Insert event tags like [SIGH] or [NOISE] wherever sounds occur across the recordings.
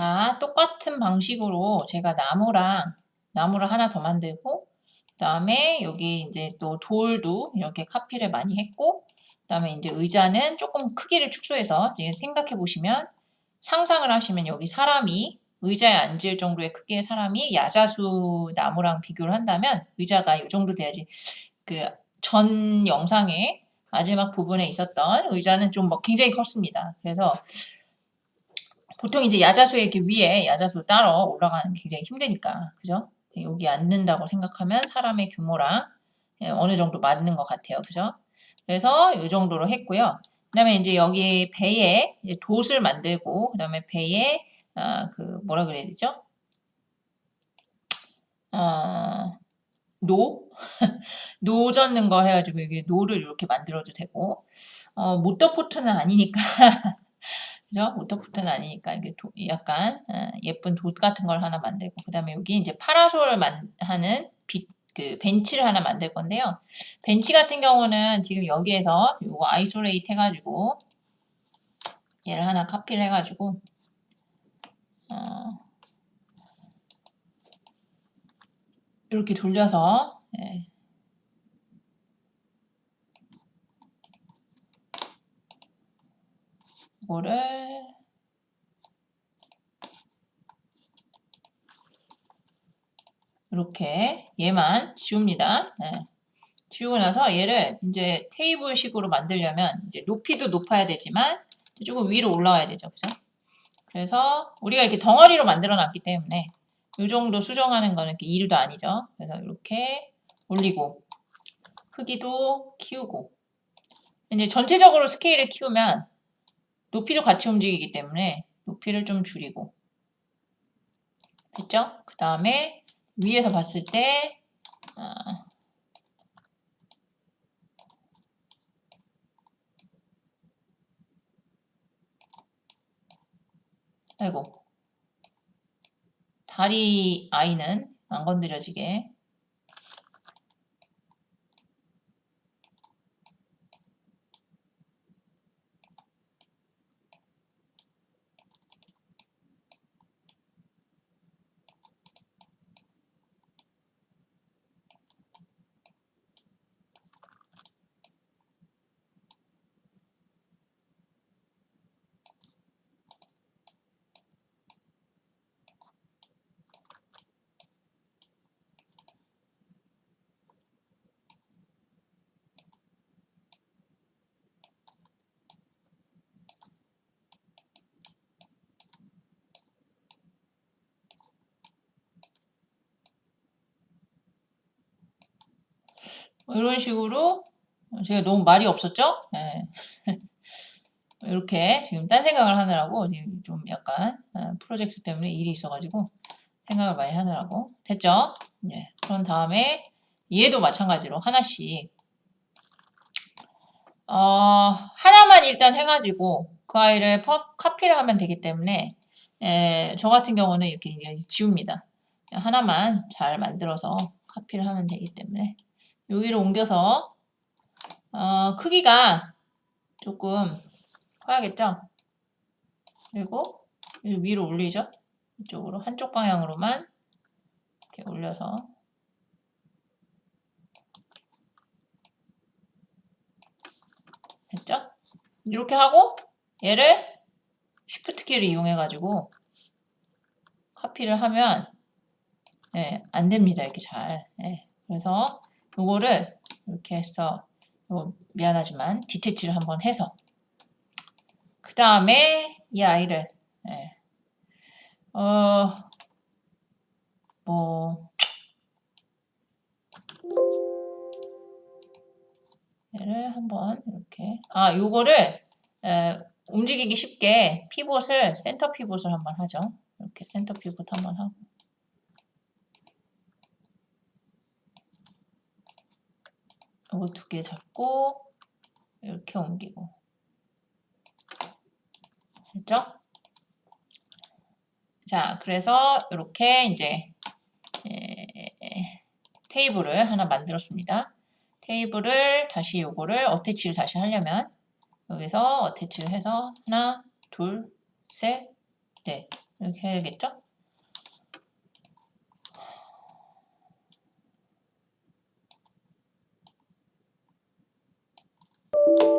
자, 똑같은 방식으로 제가 나무랑 나무를 하나 더 만들고 그다음에 여기 이제 또 돌도 이렇게 카피를 많이 했고 그다음에 이제 의자는 조금 크기를 축소해서 지금 생각해 보시면 상상을 하시면 여기 사람이 의자에 앉을 정도의 크기의 사람이 야자수 나무랑 비교를 한다면 의자가 이 정도 돼야지 그 전 영상의 마지막 부분에 있었던 의자는 좀 뭐 굉장히 컸습니다. 그래서 보통 이제 야자수에 이렇게 위에 야자수 따로 올라가는 게 굉장히 힘드니까 그죠? 여기 앉는다고 생각하면 사람의 규모랑 예, 어느 정도 맞는 것 같아요. 그죠? 그래서 이 정도로 했고요. 그 다음에 이제 여기 배에 이제 돛을 만들고 그 다음에 배에 아, 그 뭐라 그래야 되죠? 어, 노? [LAUGHS] 노 젓는 거 해가지고 여기 노를 이렇게 만들어도 되고 어, 모터포트는 아니니까 [LAUGHS] 그죠? 모터포트는 아니니까 이렇게 도, 약간 어, 예쁜 돛 같은 걸 하나 만들고 그 다음에 여기 이제 파라솔을 만, 하는 빛, 그 벤치를 하나 만들 건데요. 벤치 같은 경우는 지금 여기에서 요거 아이솔레이트 해가지고 얘를 하나 카피를 해가지고 어, 이렇게 돌려서 예. 이거를 이렇게 얘만 지웁니다. 예. 지우고 나서 얘를 이제 테이블식으로 만들려면 이제 높이도 높아야 되지만 조금 위로 올라와야 되죠. 그죠? 그래서 우리가 이렇게 덩어리로 만들어 놨기 때문에 이 정도 수정하는 거는 이렇게 일도 아니죠. 그래서 이렇게 올리고 크기도 키우고 이제 전체적으로 스케일을 키우면 높이도 같이 움직이기 때문에 높이를 좀 줄이고. 됐죠? 그 다음에 위에서 봤을 때 어, 아이고. 다리 아이는 안 건드려지게 뭐 이런 식으로 제가 너무 말이 없었죠? 네. [LAUGHS] 이렇게 지금 딴 생각을 하느라고 좀 약간 어, 프로젝트 때문에 일이 있어가지고 생각을 많이 하느라고 됐죠? 네. 그런 다음에 얘도 마찬가지로 하나씩 어, 하나만 일단 해가지고 그 아이를 퍼, 카피를 하면 되기 때문에 에, 저 같은 경우는 이렇게 지웁니다. 하나만 잘 만들어서 카피를 하면 되기 때문에 여기로 옮겨서 어, 크기가 조금 커야겠죠? 그리고 위로 올리죠? 이쪽으로 한쪽 방향으로만 이렇게 올려서 됐죠? 이렇게 하고 얘를 쉬프트 키를 이용해 가지고 카피를 하면 예, 안 됩니다. 이렇게 잘. 예, 그래서 요거를 이렇게 해서 요 미안하지만 디테치를 한번 해서. 그 다음에 이 아이를 예. 어, 뭐 얘를 한번 이렇게 아 요거를 에, 움직이기 쉽게 피봇을 센터 피봇을 한번 하죠. 이렇게 센터 피봇 한번 하고 이거 두 개 잡고 이렇게 옮기고 됐죠? 자, 그래서 이렇게 이제 에, 테이블을 하나 만들었습니다. 테이블을 다시 요거를 어태치를 다시 하려면 여기서 어태치를 해서 하나, 둘, 셋, 넷 이렇게 해야겠죠?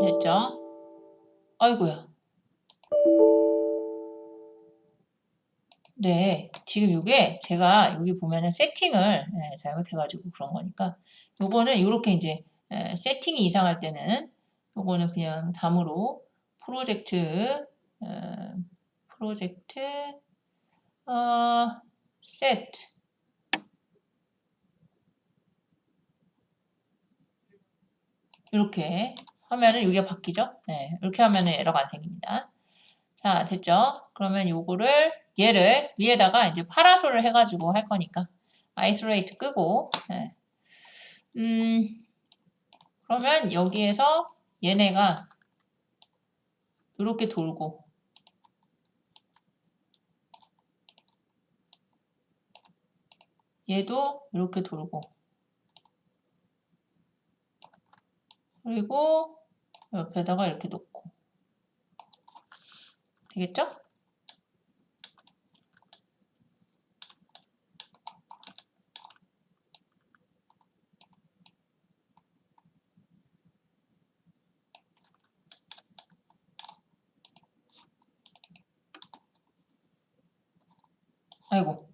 됐죠? 아이고야. 네, 지금 이게 제가 여기 보면은 세팅을 예, 잘못해가지고 그런 거니까 요거는 이렇게 이제 예, 세팅이 이상할 때는 요거는 그냥 다음으로 프로젝트 어, 프로젝트 어, set 이렇게 하면은 이게 바뀌죠? 네, 이렇게 하면은 에러가 안 생깁니다. 자, 됐죠? 그러면 요거를 얘를 위에다가 이제 파라솔을 해가지고 할 거니까 아이솔레이트 끄고 네. 음 그러면 여기에서 얘네가 이렇게 돌고 얘도 이렇게 돌고 그리고 옆에다가 이렇게 놓고 되겠죠? 아이고